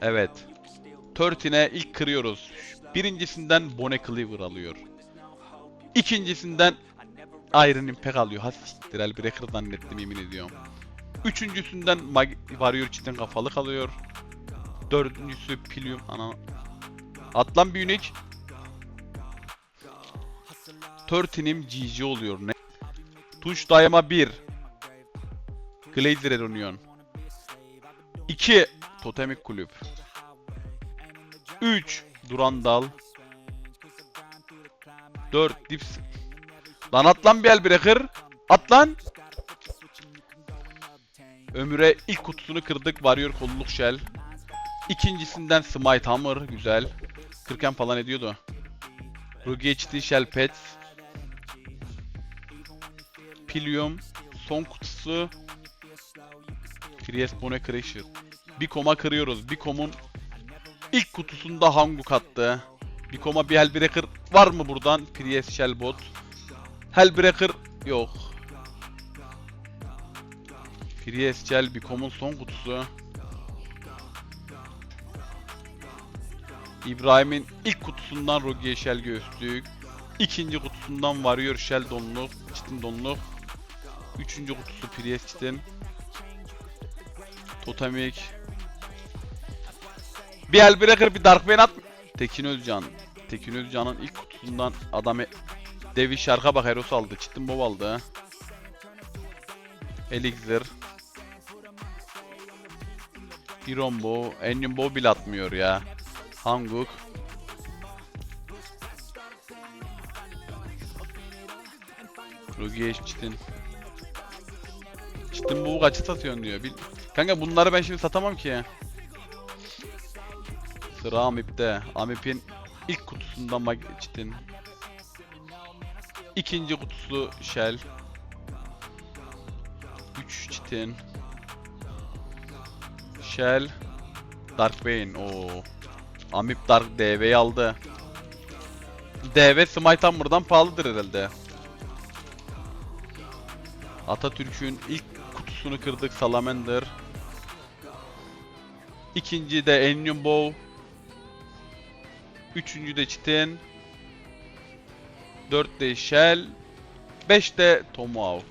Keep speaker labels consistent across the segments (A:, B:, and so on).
A: Evet. 13'e ilk kırıyoruz. Birincisinden Bone Cleaver alıyor. İkincisinden Iron Impact alıyor. Ha siktir Elbreaker zannettim yemin ediyorum. Üçüncüsünden Mag Warrior Cheat'in kafalık alıyor. Dördüncüsü Pilium ana. Atlan bir. 13'im GG oluyor ne? Tuş dayama 1. Glazer Eronion. 2. Totemik Kulüp. 3. Durandal. 4. Dips. Lan at lan bir Elbreaker. At lan. Ömür'e ilk kutusunu kırdık. Warrior kolluk shell. İkincisinden Smite Hammer. Güzel. 40 falan ediyordu. Rugi HD Shell Pets. Pilium. Son kutusu. Priest Bone Crusher. Bir koma kırıyoruz. Bir komun ilk kutusunda Hanguk attı. Bir koma bir Hellbreaker var mı buradan? Priest Shellbot. Hellbreaker yok. Priest Shell bir komun son kutusu. İbrahim'in ilk kutusundan Rogier Shell göğüslük. İkinci kutusundan Warrior Shell donluk, Çitin donluk. Üçüncü kutusu Priest Çitin. Totemik. Bir Hellbreaker bir Darkbane at. Tekin Özcan. Tekin Özcan'ın ilk kutusundan adam e- Devi şarka bak Eros aldı. Çitin Bob aldı. Elixir. Irombo. Enion Bow bile atmıyor ya. Hanguk. Rugiye Çitin. Çitin Bow'u kaçı satıyorsun diyor. Bil Kanka bunları ben şimdi satamam ki. Sıra Amip'te. Amip'in ilk kutusundan mag Çitin. İkinci kutusu Shell. 3 Çitin. Shell. Darkbane. Oo. Amip Dark DV'yi aldı. DV Smite Hammer'dan pahalıdır herhalde. Atatürk'ün ilk kutusunu kırdık Salamander. İkinci de Bow. Üçüncü de Çitin. Dört de Shell. Beş de Tomahawk.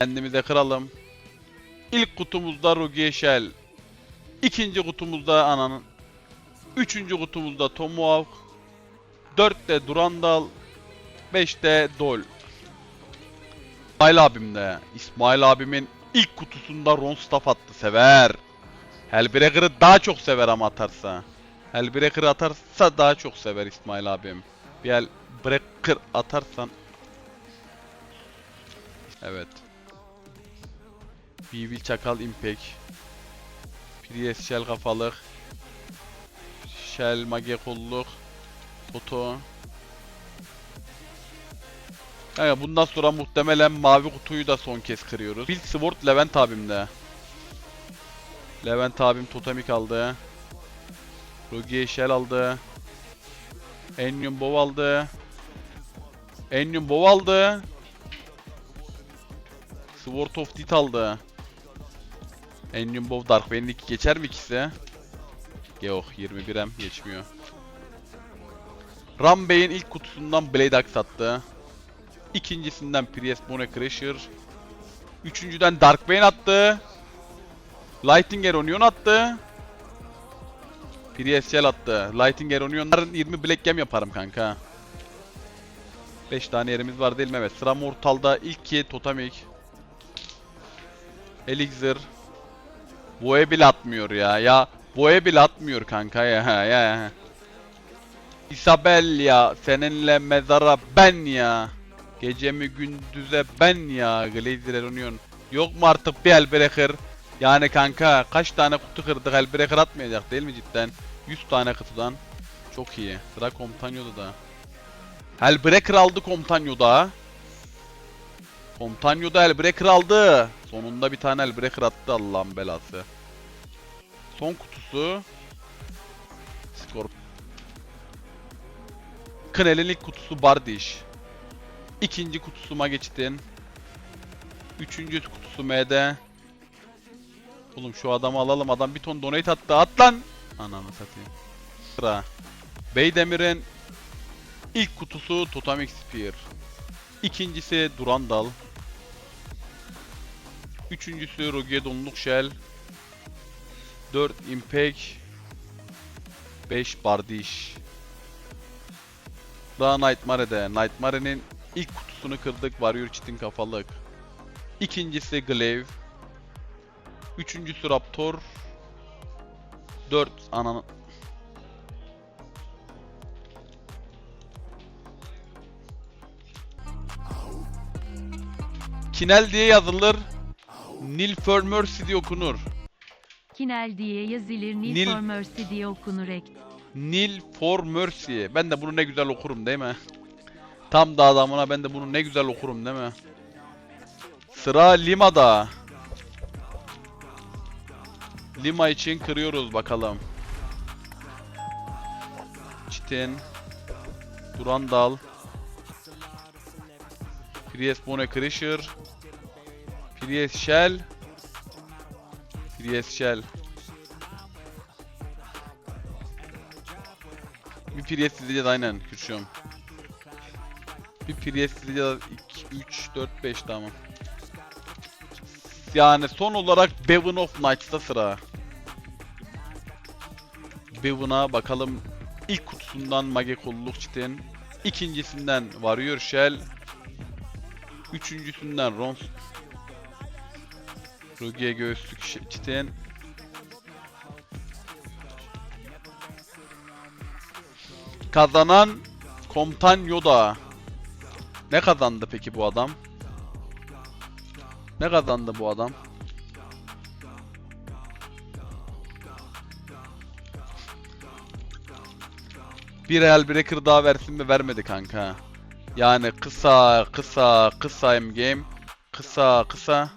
A: Kendimize kıralım. İlk kutumuzda Rogue Shell. İkinci kutumuzda ananın. Üçüncü kutumuzda Tomahawk. Dörtte Durandal. Beşte Dol. İsmail abim de. İsmail abimin ilk kutusunda Ronstaff attı. Sever. Hellbreaker'ı daha çok sever ama atarsa. Hellbreaker'ı atarsa daha çok sever İsmail abim. Bir Hellbreaker atarsan. Evet. Bivil Çakal Impact. Priest Shell kafalık. Shell Mage kolluk. Toto. Kanka bundan sonra muhtemelen mavi kutuyu da son kez kırıyoruz. Bill Sword Levent abimde. Levent abim totemik aldı. Rogier Shell aldı. Enion Bow aldı. Enion Bow aldı. Sword of Death aldı. Enion Bow Dark Bane'lik geçer mi ikisi? Yok 21M geçmiyor. Rambey'in ilk kutusundan Blade Axe attı. İkincisinden Priest Bone Crusher. Üçüncüden Darkbane attı. Lighting Eronion attı. Priest Shell attı. Lighting Eronion'ların 20 Black Gem yaparım kanka. 5 tane yerimiz var değil mi? Evet. Sıra Mortal'da ilk ki Totemik. Elixir. Boya bile atmıyor ya. Ya boya bile atmıyor kanka ya. ya. Isabel ya. Seninle mezara ben ya. Gecemi gündüze ben ya. Glazer Eronion. Yok mu artık bir Hellbreaker? Yani kanka kaç tane kutu kırdık Hellbreaker atmayacak değil mi cidden? 100 tane kutudan. Çok iyi. Sıra Komtanyo'da da. Hellbreaker aldı Komtanyo'da. Komtanyo'da Hellbreaker aldı. Sonunda bir tane Hellbreaker attı Allah'ın belası. Son kutusu. Scorp. Knell'in ilk kutusu Bardish. İkinci kutusu Mageçit'in. Üçüncü kutusu MD. Oğlum şu adamı alalım. Adam bir ton donate attı. At lan. Ananı satayım. Sıra. Beydemir'in ilk kutusu Totemic Spear. İkincisi Durandal. Üçüncüsü Rogier Donluk Shell. 4 Impact. 5 Bardish. Daha Nightmare'de. Nightmare'nin ilk kutusunu kırdık. Warrior Cheat'in kafalık. İkincisi Glaive. Üçüncüsü Raptor. 4 ananı... Kinel diye yazılır. Nilfer Mercy diye okunur.
B: Kinel diye yazılır, Nil,
A: Nil-
B: Mercy diye okunur ekt.
A: Nil for Mercy. Ben de bunu ne güzel okurum değil mi? Tam da adamına ben de bunu ne güzel okurum değil mi? Sıra Lima'da. Lima için kırıyoruz bakalım. Çitin. Durandal. Priest Bone Crusher. Priest Shell. Priest Shell. Bir Priest dizeceğiz aynen Kürşüm. Bir Priest dizeceğiz 2, 3, 4, 5 tamam. Yani son olarak Bevan of Knights'ta sıra. Bevan'a bakalım ilk kutusundan Mage kolluk çitin. ikincisinden Warrior Shell. Üçüncüsünden Rons. Rugiye göğüslük çitin. Kazanan Komutan Yoda. Ne kazandı peki bu adam? Ne kazandı bu adam? Bir Real Breaker daha versin mi vermedi kanka. Yani kısa kısa kısa M game. Kısa kısa.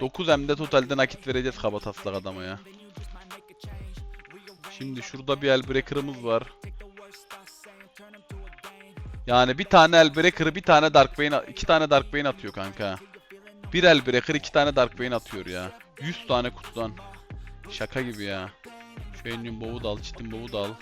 A: 9 M'de totalde nakit vereceğiz kaba taslak adama ya. Şimdi şurada bir el breaker'ımız var. Yani bir tane el breaker, bir tane dark bane, iki tane dark bane atıyor kanka. Bir el breaker, iki tane dark bane atıyor ya. 100 tane kutudan. Şaka gibi ya. Şu Enlium bovu da al, çitin bovu da al.